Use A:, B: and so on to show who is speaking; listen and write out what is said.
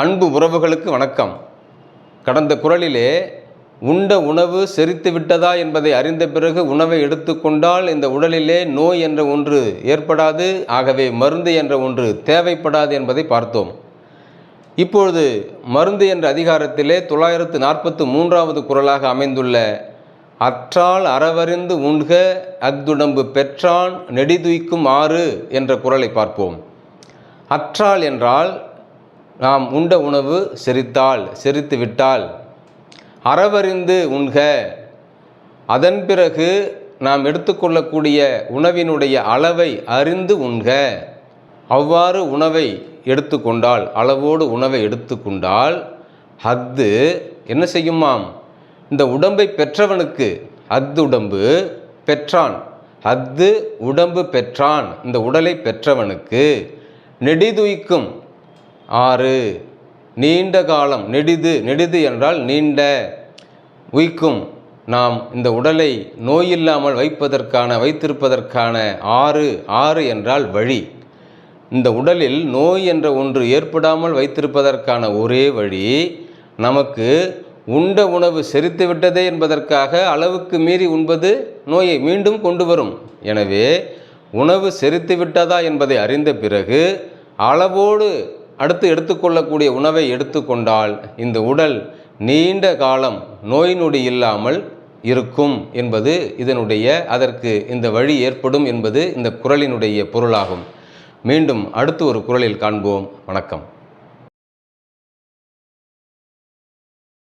A: அன்பு உறவுகளுக்கு வணக்கம். கடந்த குரலிலே உண்ட உணவு செரித்து விட்டதா என்பதை அறிந்த பிறகு உணவை எடுத்துக்கொண்டால் இந்த உடலிலே நோய் என்ற ஒன்று ஏற்படாது ஆகவே மருந்து என்ற ஒன்று தேவைப்படாது என்பதை பார்த்தோம். இப்பொழுது மருந்து என்ற அதிகாரத்திலே தொள்ளாயிரத்து நாற்பத்து மூன்றாவது குரலாக அமைந்துள்ள அற்றால் அறவறிந்து உண்க அத்துடம்பு பெற்றான் நெடிதுய்க்கும் ஆறு என்ற குரலை பார்ப்போம். அற்றால் என்றால் நாம் உண்ட உணவு செரித்தால் செரித்து விட்டால் அறவறிந்து உண்க. அதன் பிறகு நாம் எடுத்துக்கொள்ளக்கூடிய உணவினுடைய அளவை அறிந்து உண்க. அவ்வாறு உணவை எடுத்துக்கொண்டால் அளவோடு உணவை எடுத்துக்கொண்டால் ஹத்து என்ன செய்யுமாம்? இந்த உடம்பை பெற்றவனுக்கு அஃது உடம்பு பெற்றான். அஃது உடம்பு பெற்றான். இந்த உடலை பெற்றவனுக்கு நெடிதுய்க்கும் ஆறு. நீண்ட காலம் நெடிது நெடிது என்றால் நீண்ட உய்க்கும். நாம் இந்த உடலை நோயில்லாமல் வைப்பதற்கான வைத்திருப்பதற்கான ஆறு ஆறு என்றால் வழி. இந்த உடலில் நோய் என்ற ஒன்று ஏற்படாமல் வைத்திருப்பதற்கான ஒரே வழி நமக்கு உண்ட உணவு செரித்து விட்டதே என்பதற்காக அளவுக்கு மீறி உண்பது நோயை மீண்டும் கொண்டு வரும். எனவே உணவு செரித்து விட்டதா என்பதை அறிந்த பிறகு அளவோடு அடுத்து எடுத்துக்கொள்ளக்கூடிய உணவை எடுத்துக்கொண்டால் இந்த உடல் நீண்ட காலம் நோய் நொடி இல்லாமல் இருக்கும் என்பது இதனுடைய அதற்கு இந்த வழி ஏற்படும் என்பது இந்த குறளினுடைய பொருளாகும். மீண்டும் அடுத்து ஒரு குறளில் காண்போம். வணக்கம்.